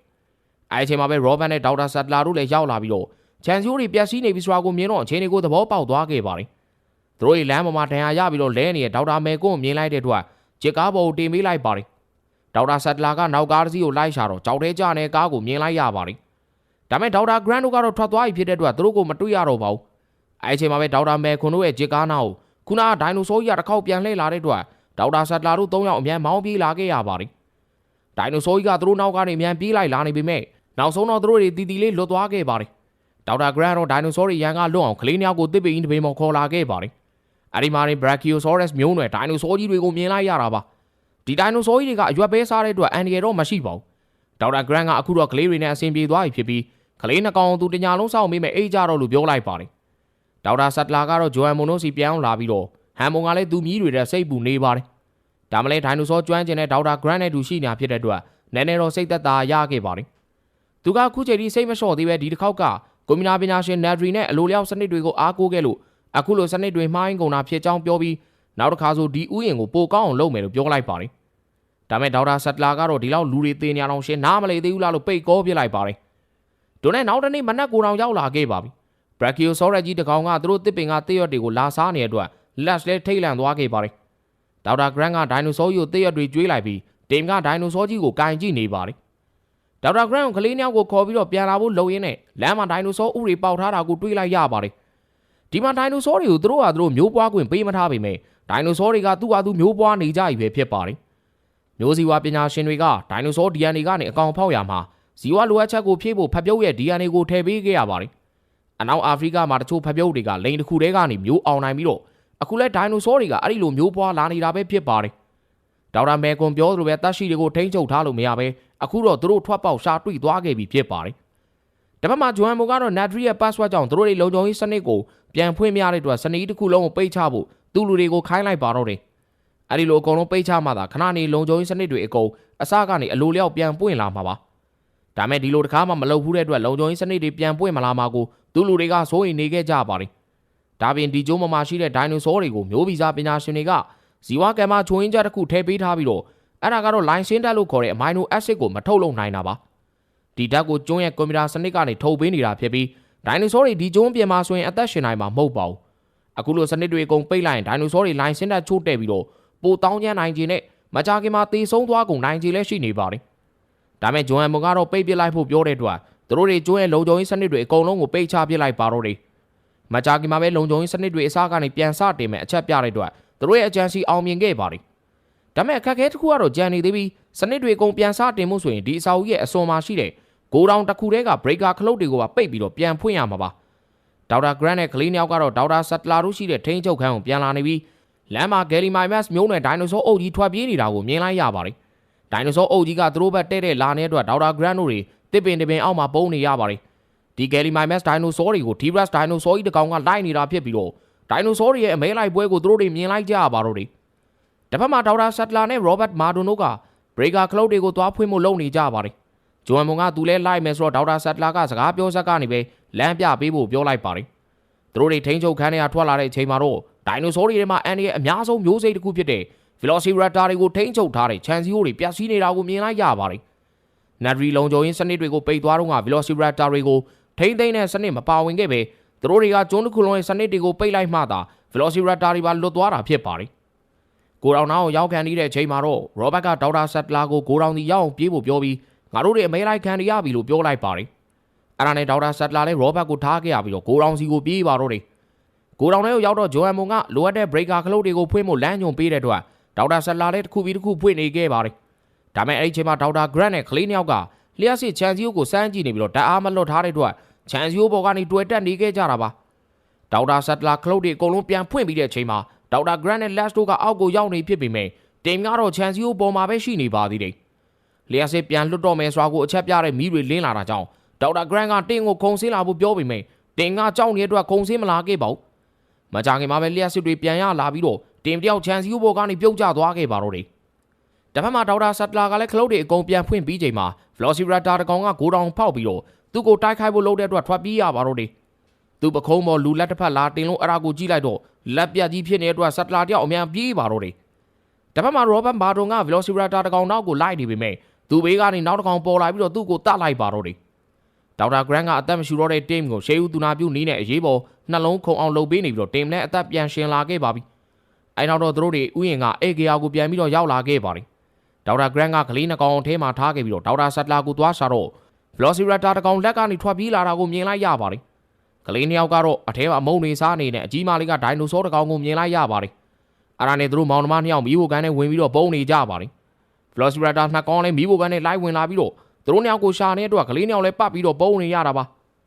အဲအချိန်မှာပဲရောဘတ်နဲ့ဒေါက်တာဆတ်လာတို့လည်းရောက်လာပြီးတော့ချန်စီယိုတွေပြက်စီးနေပြီဆိုတာကိုမြင်တော့အချိန်တွေကိုသဘောပေါက်သွားခဲ့ပါတယ် သူတို့ရဲ့လမ်းပေါ်မှာဒဏ်ရာရပြီးတော့လဲနေတဲ့ဒေါက်တာမဲကွန်းကိုမြင်လိုက်တဲ့အတွက်ဂျစ်ကားပေါ်ကိုတင်ပေးလိုက်ပါတယ်ဒေါက်တာဆတ်လာကနောက်ကားတစ်စီးကိုလိုက်ရှာတော့ကြောက်တဲကြတဲ့ကားကိုမြင်လိုက်ရပါတယ်ဒါပေမဲ့ဒေါက်တာဂရန်တို့ကတော့ထွက်သွားပြီဖြစ်တဲ့အတွက်သူတို့ကိုမတွေ့ရတော့ပါဘူးအဲအချိန်မှာပဲဒေါက်တာမဲခွန်တို့ရဲ့ဂျစ်ကားနာကိုခုနကဒိုင်နိုဆောကြီးကတစ်ခေါက်ပြန်လှည့်လာတဲ့အတွက်ဒေါက်တာဆတ်လာတို့၃ယောက်အမြန်မောင်းပြေးလာခဲ့ရပါတယ်ဒိုင်နိုဆောကြီးကသူတို့နောက်ကနေအမြန်ပြေးလိုက်လာနေပေမဲ့နောက်ဆုံးတော့သူတို့တွေတီတီလေးလွတ်သွားခဲ့ပါတယ်ဒေါက်တာဂရန်တော့ဒိုင်နိုဆောတွေရန်ကလွတ်အောင်ကလေးနှစ်ယောက်ကိုတစ်ပင်းတစ်ပင်းမော်ခေါ်လာခဲ့ပါတယ် အဲ့ဒီမှာနေ Brachiosaurus မျိုးနွယ်ဒိုင်နိုဆောကြီးတွေကိုမြင်လိုက်ရတာပါဒီဒိုင်နိုဆောကြီးတွေကအရွက်ပဲစားတဲ့အတွက်အန်ဒီရတော့မရှိပါဘူးဒေါက်တာဂရန်ကအခုတော့ကလေးတွေနဲ့အဆင်ပြေသွားပြီဖြစ်ပြီးကလေးနှစ်ကောင်သူတညာလုံးစောင့်မိမဲ့အိတ်ကြတော့လို့ပြောလိုက်ပါတယ်ဒေါက်တာဆတ်လာကတော့ဂျိုအန်မိုနိုစီပြောင်းလာပြီးတော့ဟမ်မွန်ကလည်းသူမြည်တွေတဲ့စိတ်ပူနေပါတယ်ဒါမှလည်းဒိုင်နိုဆောကျွမ်းကျင်တဲ့ဒေါက်တာဂရန်နဲ့တူရှိနေတာဖြစ်တဲ့အတွက်နည်းနည်းတော့စိတ်သက်သာရခဲ့ပါတယ်သူကအခုချိန်ထိစိတ်မလျှော့သေးပဲဒီတစ်ခေါက်ကကွန်မြူနာပညာရှင်နယ်ဒရီနဲ့အလိုလျောက်စနစ်တွေကိုအားကိုးခဲ့လို့ အခုလိုစနစ်တွေမှားရင်ကုန်တာဖြစ်ကြောင်းပြောပြီးနောက်တစ်ခါဆိုဒီဥယျာဉ်ကိုပိုကောင်းအောင်လုပ်မယ်လို့ပြောလိုက်ပါတယ်။ဒါမဲ့ဒေါက်တာဆတ်လာကတော့ဒီလောက်လူတွေသေးနေအောင်ရှင်းနားမလည်သေးဘူးလားလို့ပိတ်ကောပြလိုက်ပါတယ်။ဒိုနဲ့နောက်တနေ့မနက်ကိုတောင်ရောက်လာခဲ့ပါပြီ။ Brachiosaurus ကြီးတကောင်ကသူတို့တစ်ပင်ကတည့်ရွက်တွေကိုလာစားနေတဲ့အတွက်လက်လည်းထိတ်လန့်သွားခဲ့ပါတယ်။ဒေါက်တာဂရန်ကဒိုင်နိုဆောကြီးကိုတည့်ရွက်တွေကျွေးလိုက်ပြီးတင်ကဒိုင်နိုဆောကြီးကိုကင်ကြည့်နေပါတယ်။ဒေါက်တာဂရန်ကကလေးနှစ်ယောက်ကိုခေါ်ပြီးတော့ပြန်လာဖို့လုပ်ရင်းနဲ့လမ်းမှာဒိုင်နိုဆောဥတွေပေါက်ထားတာကိုတွေးလိုက်ရပါတယ်။ ဒီမှာဒိုင်နိုဆောတွေကိုသူတို့ဟာသူတို့မျိုးပွားခွင့်ပေးမထားပေမဲ့ဒိုင်နိုဆောတွေကသူ့ဟာသူမျိုးပွားနေကြပြီပဲဖြစ်ပါတယ်။မျိုးစီဝါပညာရှင်တွေကဒိုင်နိုဆော DNA ကနေအကောင်ဖောက်ရမှာဇီဝလိုအပ်ချက်ကိုဖြည့်ဖို့ဖျက်ပြုတ်ရဲ့ DNA ကိုထည့်ပေးခဲ့ရပါတယ်။အနောက်အာဖရိကမှာတချို့ဖျက်ပြုတ်တွေကလိန်တစ်ခုတည်းကနေမျိုးအောင်နိုင်ပြီးတော့အခုလဲဒိုင်နိုဆောတွေကအဲ့ဒီလိုမျိုးပွားလာနေတာပဲဖြစ်ပါတယ်။ဒေါက်တာမဲကွန်ပြောသလိုပဲတက်ရှိတွေကိုထိန်းချုပ်ထားလို့မရပဲအခုတော့သူတို့ထွက်ပေါက်ရှာတွေ့သွားခဲ့ပြီဖြစ်ပါတယ်။တပတ်မှာဂျွမ်မိုကတော့ Natri ရဲ့ password ကြောင့်သူတို့တွေလုံခြုံရေးစနစ်ကို ပြန်ဖွင့်မရတဲ့အတွက်စနေတစ်ခုလုံးကိုပိတ်ချဖို့သူ့လူတွေကိုခိုင်းလိုက်ပါတော့တယ်။အဲဒီလိုအကုန်လုံးပိတ်ချမှသာခဏနေလုံခြုံရေးစနစ်တွေအကုန်အစကနေအလိုလျောက်ပြန်ပွင့်လာမှာပါ။ဒါမဲ့ဒီလိုတစ်ခါမှမလုပ်ဘူးတဲ့အတွက်လုံခြုံရေးစနစ်တွေပြန်ပွင့်မလာမှာကိုသူ့လူတွေကစိုးရိမ်နေခဲ့ကြပါတယ်။ဒါပြင်ဒီကျိုးမမရှိတဲ့ဒိုင်နိုဆောတွေကိုမျိုးဗီဇပညာရှင်တွေကဇီဝကမ္မချိုးရင်းချက်တစ်ခုထည့်ပေးထားပြီးတော့အဲ့ဒါကတော့ line ရှင်းတက်လို့ခေါ်တဲ့အမိုင်နိုအက်ဆစ်ကိုမထုတ်လုပ်နိုင်တာပါ။ဒီဓာတ်ကိုကျွန်းရဲ့ကွန်ပျူတာစနစ်ကနေထုတ်ပေးနေတာဖြစ်ပြီး ဒိုင်နိုဆောတွေဒီကျွန်းပြင်မှာဆိုရင်အသက်ရှင်နိုင်မှာမဟုတ်ပါဘူးအခုလိုစနစ်တွေအကုန်ပိတ်လိုက်ရင်ဒိုင်နိုဆောတွေလိုင်းစင်းတက်ချိုးတဲ့ပြီးတော့ပိုတောင်းကျမ်းနိုင်ခြင်းနဲ့မကြခင်မှာတေဆုံးသွားကုန်နိုင်ခြင်းလည်းရှိနေပါတယ်ဒါမဲ့ဂျွန်အန်မွန်ကတော့ပိတ်ပစ်လိုက်ဖို့ပြောတဲ့အတွက်သူတို့တွေကျွန်းရဲ့လုံခြုံရေးစနစ်တွေအကုန်လုံးကိုပိတ်ချပစ်လိုက်ပါတော့တယ်မကြခင်မှာပဲလုံခြုံရေးစနစ်တွေအစားကနေပြန်စတင်မဲ့အချက်ပြတဲ့အတွက်သူတို့ရဲ့အကြံစီအောင်မြင်ခဲ့ပါတယ်ဒါမဲ့အခက်အခဲတစ်ခုကတော့ကြံနေသေးပြီးစနစ်တွေအကုန်ပြန်စတင်မှုဆိုရင်ဒီအစာအုပ်ရဲ့အစွန်မှာရှိတဲ့ ဂိုးတောင်တစ်ခုတည်းက breaker ခလုတ်တွေကိုပါပိတ်ပြီးတော့ပြန်ဖွင့်ရမှာပါဒေါက်တာဂရန်နဲ့ကလေးနှစ်ယောက်ကတော့ဒေါက်တာဆတ်လာတို့ရှိတဲ့ထိန်းချုပ်ခန်းကိုပြန်လာနေပြီးလမ်းမှာဂယ်လီမိုင်မတ်မျိုးနဲ့ဒိုင်နိုဆောအုပ်ကြီးထွက်ပြေးနေတာကိုမြင်လိုက်ရပါတယ်။ဒိုင်နိုဆောအုပ်ကြီးကသူတို့ဘက်တဲ့တဲ့လာနေတဲ့အတွက်ဒေါက်တာဂရန်တို့တွေတစ်ပင်တစ်ပင်အောက်မှာပုံနေရပါတယ်။ဒီဂယ်လီမိုင်မတ်ဒိုင်နိုဆောတွေကိုဒီဘရက်ဒိုင်နိုဆောကြီးတကောင်ကလိုက်နေတာဖြစ်ပြီးတော့ဒိုင်နိုဆောတွေရဲ့အမဲလိုက်ပွဲကိုသူတို့တွေမြင်လိုက်ကြရပါတော့တယ်။တစ်ဖက်မှာဒေါက်တာဆတ်လာနဲ့ရောဘတ်မာဒွန်တို့ကဘရေကာခလုတ်တွေကိုသွားဖွင့်ဖို့လုပ်နေကြပါတယ်။ ဂျွန်မွန်ကသူလဲလိုက်မယ်ဆိုတော့ဒေါက်တာဆတ်လာကစကားပြောဆက်ကနေပဲလမ်းပြပေးဖို့ပြောလိုက်ပါတယ်။သူတို့တွေထိန်းချုပ်ခန်းထဲကထွက်လာတဲ့အချိန်မှာတော့ဒိုင်နိုဆောတွေထဲမှာအန်ဒီရဲ့အများဆုံးမျိုးစိတ်တစ်ခုဖြစ်တဲ့ Velociraptor တွေကိုထိန်းချုပ်ထားတဲ့ခြံစည်းရိုးတွေပျက်စီးနေတာကိုမြင်လိုက်ရပါတယ်။ Natri လုံခြုံရေးစနစ်တွေကိုပိတ်သွားတော့က Velociraptor တွေကိုထိန်းသိမ်းတဲ့စနစ်မပါဝင်ခဲ့ပဲသူတို့တွေကကျွန်းတစ်ခုလုံးရဲ့စနစ်တွေကိုပိတ်လိုက်မှသာ Velociraptor တွေပါလွတ်သွားတာဖြစ်ပါတယ်။ကိုရောင်နာကိုရောက်ခံနေတဲ့အချိန်မှာတော့ Robert ကဒေါက်တာဆက်လာကိုကိုရောင်ဒီရောက်အောင်ပြေးဖို့ပြောပြီး ငါတို့တွေအမဲလိုက်ခံရပြီလို့ပြောလိုက်ပါတယ်။အဲ့ဒါနဲ့ဒေါက်တာဆတ်လာလည်းရောဘတ်ကိုထားခဲ့ရပြီးတော့ဂိုရောင်စီကိုပြေးပါတော့တယ်ဂိုရောင်ထဲကိုရောက်တော့ဂျိုအန်မွန်ကလိုအပ်တဲ့ breaker ခလုတ်တွေကိုဖွင့်ဖို့လမ်းညွန်ပေးတဲ့အတွက်ဒေါက်တာဆတ်လာလည်းတစ်ခုပြီးတစ်ခုဖွင့်နေခဲ့ပါတယ်ဒါမဲ့အဲ့ဒီချိန်မှာဒေါက်တာဂရန့်နဲ့ကလေးနှစ်ယောက်ကလျှက်စစ်ချန်စီယိုကိုစမ်းကြည့်နေပြီးတော့တအားမလွတ်ထားတဲ့အတွက်ချန်စီယိုဘော်ကနေတွေ့တက်နေခဲ့ကြတာပါဒေါက်တာဆတ်လာခလုတ်တွေအကုန်လုံးပြန်ဖွင့်ပြီးတဲ့အချိန်မှာဒေါက်တာဂရန့်နဲ့လက်စတိုကအောက်ကိုရောက်နေဖြစ်ပေမဲ့တင်ကတော့ချန်စီယိုပေါ်မှာပဲရှိနေပါသေးတယ် လျှက်စစ်ပြန်လွတ်တော့မယ်ဆိုတာကိုအချက်ပြတဲ့မိတွေလင်းလာတာကြောင့်ဒေါက်တာဂရန်ကတင်းကိုခုံဆင်းလာဖို့ပြောပေမဲ့တင်ကကြောက်နေတဲ့အတွက်ခုံဆင်းမလာခဲ့ပါဘူးမကြခင်မှာပဲလျှက်စစ်တွေပြန်ရလာပြီးတော့တင်တယောက်ချန်စီဘောကနေပြုတ်ကျသွားခဲ့ပါတော့တယ်။တစ်ဖက်မှာဒေါက်တာဆတ်လာကလည်းခလုတ်တွေအကုန်ပြန်ဖွင့်ပြီးချိန်မှာ Velociraptor တကောင်ကဂိုတောင်ဖောက်ပြီးတော့သူ့ကိုတိုက်ခိုက်ဖို့လုပ်တဲ့အတွက်ထွက်ပြေးရပါတော့တယ်။သူ့ပခုံးပေါ်လူလက်တစ်ဖက်လာတင်လို့အရာကိုကြည့်လိုက်တော့လက်ပြတ်ကြီးဖြစ်နေတဲ့အတွက်ဆတ်လာတယောက်အမြန်ပြေးပါတော့တယ်။တစ်ဖက်မှာရောဘတ်ဘာတွန်က Velociraptor တကောင်နောက်ကိုလိုက်နေပေမဲ့ သူ့ဘေးကနေနောက်တစ်ကောင်ပေါ်လာပြီးတော့သူ့ကိုတတ်လိုက်ပါတော့တယ်။ဒေါက်တာဂရန်ကအသက်မရှူတော့တဲ့ team ကိုရှေးဦးသူနာပြုနေတဲ့အရေးပေါ်နှလုံးခုန်အောင်လုပ်ပေးနေပြီးတော့ team နဲ့အသက်ပြန်ရှင်လာခဲ့ပါပြီ။အဲနောက်တော့သူတို့တွေဥယျာဉ်ကအေဂီယာကိုပြန်ပြီးတော့ရောက်လာခဲ့ပါတယ်။ဒေါက်တာဂရန်ကကလေးနှကောင်ထဲမှာထားခဲ့ပြီးတော့ဒေါက်တာဆတ်လာကိုသွားရှာတော့ Velociraptor တကောင်လက်ကနေထွက်ပြေးလာတာကိုမြင်လိုက်ရပါတယ်။ကလေးနှစ်ယောက်ကတော့အထဲမှာအမုံနေစားနေတဲ့အကြီးမလေးကဒိုင်နိုဆောတကောင်ကိုမြင်လိုက်ရပါတယ်။အဲ့ဒါနဲ့သူတို့မောင်နှမနှစ်ယောက်မီးဖို့ကန်းနဲ့ဝင်ပြီးတော့ပုံနေကြပါတယ်။ Velociraptor နှစ်ကောင်လည်းမီးဖို့ကန်းနဲ့လိုက်ဝင်လာပြီးတော့သူတို့နှစ်ယောက်ကိုရှာနေတဲ့အတွက်ကလေးနှစ်ယောက်လည်းပတ်ပြီးတော့ပုံနေရတာပါ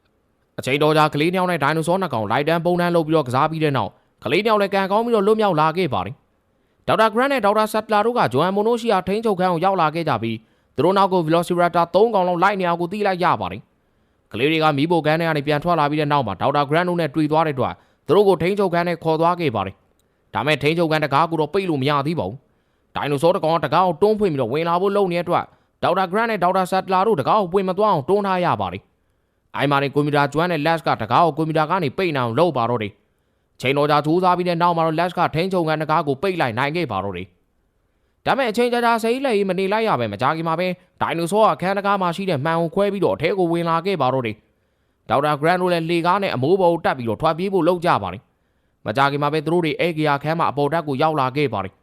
။အချိန်တော်ကြာကလေးနှစ်ယောက်နဲ့ဒိုင်နိုဆောနှစ်ကောင်လိုက်တန်းပုံတန်းလုပ်ပြီးတော့ကစားပြီးတဲ့နောက်ကလေးနှစ်ယောက်လည်းကန်ကောင်းပြီးတော့လွတ်မြောက်လာခဲ့ပါတယ်။ဒေါက်တာဂရန်နဲ့ဒေါက်တာဆတ်လာတို့ကဂျိုဟန်မိုနိုရှိယာထိန်းချုပ်ခန်းကိုရောက်လာခဲ့ကြပြီးသူတို့နောက်ကို Velociraptor ၃ကောင်လုံးလိုက်နေအောင်ကိုတီးလိုက်ရပါတယ်။ကလေးတွေကမီးဘိုကန်ထဲကနေပြန်ထွက်လာပြီးတဲ့နောက်မှာဒေါက်တာဂရန်တို့နဲ့တွေ့သွားတဲ့အတွက်သူတို့ကိုထိန်းချုပ်ခန်းနဲ့ခေါ်သွားခဲ့ပါတယ်။ဒါမဲ့ထိန်းချုပ်ခန်းတကားကိုတော့ပိတ်လို့မရသေးပါဘူး။ ဒိုင်နိုဆောတကောင်ကတကားကိုတွန်းဖွင့်ပြီးတော့ဝင်လာဖို့လုပ်နေတဲ့အတွက်ဒေါက်တာဂရန်နဲ့ဒေါက်တာဆတ်လာတို့တကားကိုပွင့်မသွားအောင်တွန်းထားရပါတယ်။အိုင်မာနဲ့ကွန်ပျူတာကျွမ်းတဲ့ Lash ကတကားကိုကွန်ပျူတာကနေပိတ်နိုင်အောင်လုပ်ပါတော့တယ်။ချိန်တော်ကြာစူးစမ်းပြီးတဲ့နောက်မှာတော့ Lash ကထိန်းချုပ်ခန်းတကားကိုပိတ်လိုက်နိုင်ခဲ့ပါတော့တယ်။ဒါမဲ့အချိန်ကြာကြာစိတ်လက်ကြီးမနေလိုက်ရပဲမကြခင်မှာပဲဒိုင်နိုဆောကအခန်းတကားမှာရှိတဲ့မှန်ကိုခွဲပြီးတော့အထဲကိုဝင်လာခဲ့ပါတော့တယ်။ဒေါက်တာဂရန်တို့လည်းလေကားနဲ့အမိုးပေါ်ကိုတက်ပြီးတော့ထွက်ပြေးဖို့လုပ်ကြပါတယ်။မကြခင်မှာပဲသူတို့တွေအေဂီယာခန်းမှာအပေါ်တက်ကိုရောက်လာခဲ့ပါတယ်။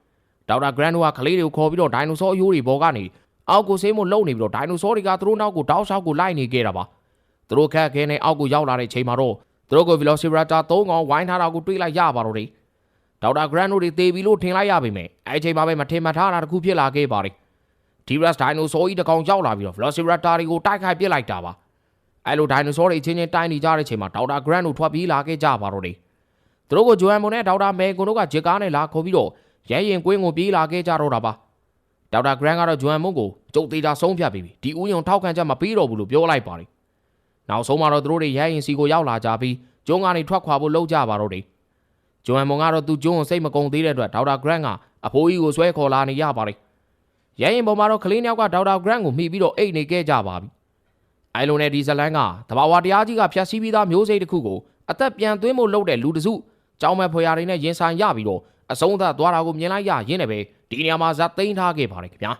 ဒေါက်တာဂရန်တို့ကကလေးတွေကိုခေါ်ပြီးတော့ဒိုင်နိုဆောအယိုးတွေပေါ်ကနေအောက်ကိုဆေးမို့လုံနေပြီးတော့ဒိုင်နိုဆောတွေကသူတို့နောက်ကိုတောက်လျှောက်ကိုလိုက်နေခဲ့တာပါ။သူတို့ခက်ခဲနဲ့အောက်ကိုရောက်လာတဲ့ချိန်မှာတော့သူတို့ကို Velociraptor ၃ကောင်ဝိုင်းထားတာကိုတွေးလိုက်ရပါတော့တယ်။ဒေါက်တာဂရန်တို့တွေတေးပြီးလို့ထင်လိုက်ရပေမဲ့အဲဒီချိန်မှာပဲမထင်မှတ်ထားတာတစ်ခုဖြစ်လာခဲ့ပါတယ်။ D-Rex Dinosaur ကြီးတစ်ကောင်ရောက်လာပြီးတော့ Velociraptor တွေကိုတိုက်ခိုက်ပစ်လိုက်တာပါ။အဲလို Dinosaur တွေအချင်းချင်းတိုက်နေကြတဲ့ချိန်မှာဒေါက်တာဂရန်တို့ထွက်ပြေးလာခဲ့ကြပါတော့တယ်။သူတို့ကိုဂျိုဟန်မွန်နဲ့ဒေါက်တာမဲကွန်တို့ကဂျစ်ကားနဲ့လာခေါ်ပြီးတော့ ရဲရင်ကွင်းကိုပြေးလာခဲ့ကြတော့တာပါ။ဒေါက်တာဂရန်ကတော့ဂျိုဟန်မွန်ကိုကျုပ်သေးတာဆုံးဖြတ်ပြီးပြီဒီဥယုံထောက်ခံချက်မပေးတော့ဘူးလို့ပြောလိုက်ပါတယ်။နောက်ဆုံးမှာတော့သူတို့တွေရဲရင်စီကိုရောက်လာကြပြီးကျုံကနေထွက်ခွာဖို့လုပ်ကြပါတော့တယ်။ဂျိုဟန်မွန်ကတော့သူ့ကျုံကိုစိတ်မကုံသေးတဲ့အတွက်ဒေါက်တာဂရန်ကအဖိုးကြီးကိုဆွဲခေါ်လာနေရပါတယ်။ရဲရင်ပေါ်မှာတော့ကလေးနှစ်ယောက်ကဒေါက်တာဂရန်ကိုမှီပြီးတော့အိတ်နေခဲ့ကြပါပြီ။အဲလိုနဲ့ဒီဇလန်ကတဘာဝတရားကြီးကဖျက်ဆီးပြီးသားမျိုးစိတ်တစ်ခုကိုအသက်ပြန်သွင်းဖို့လုပ်တဲ့လူတစုကြောင်းမဲ့ဖွေရာတွေနဲ့ရင်ဆိုင်ရပြီးတော့ အဆုံးသတ်သွားတာကိုမြင်လိုက်ရရင်းနဲ့ပဲဒီနေရာမှာဇက်သိမ်းထားခဲ့ပါတယ်ခင်ဗျာ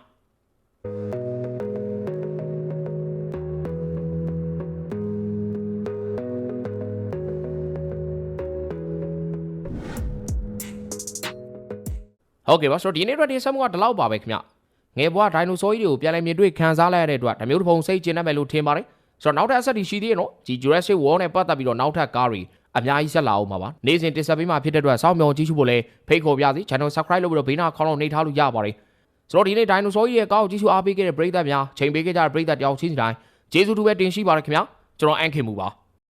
ဟုတ်ကဲ့ပါဆိုတော့ဒီနေ့အတွက်ဒီဆက်မှုကဒီလောက်ပါပဲခင်ဗျငယ်ဘွားဒိုင်နိုဆောကြီးတွေကိုပြန်လည်မြင်တွေ့ခံစားလိုက်ရတဲ့အတွက်ဓမျိုးတစ်ပုံစိတ်ကျဉ်တတ်မယ်လို့ထင်ပါတယ်ဆိုတော့နောက်ထပ်အဆက်တီရှိသေးရနော်ဒီ Jurassic World နဲ့ပတ်သက်ပြီးတော့နောက်ထပ်ကားတွေ အများကြီးဆက်လာအောင်ပါပါနေ့စဉ်တင်ဆက်ပေးမှာဖြစ်တဲ့အတွက်စောင့်မျှော်ကြည့်ရှုဖို့လည်းဖိတ်ခေါ်ပြစီ channel subscribe လုပ်ပြီးတော့ဘေးနားခေါင်းလုံးနှိပ်ထားလို့ရပါတယ်ဆိုတော့ဒီနေ့ dinosaur ကြီးရဲ့ကောက်ကြည့်ရှုအားပေးခဲ့တဲ့ပရိသတ်များချိန်ပေးခဲ့ကြတဲ့ပရိသတ်တယောက်ချင်းစီတိုင်းကျေးဇူးတူပဲတင်ရှိပါတယ်ခင်ဗျာကျွန်တော်အန်ခင်မူပါ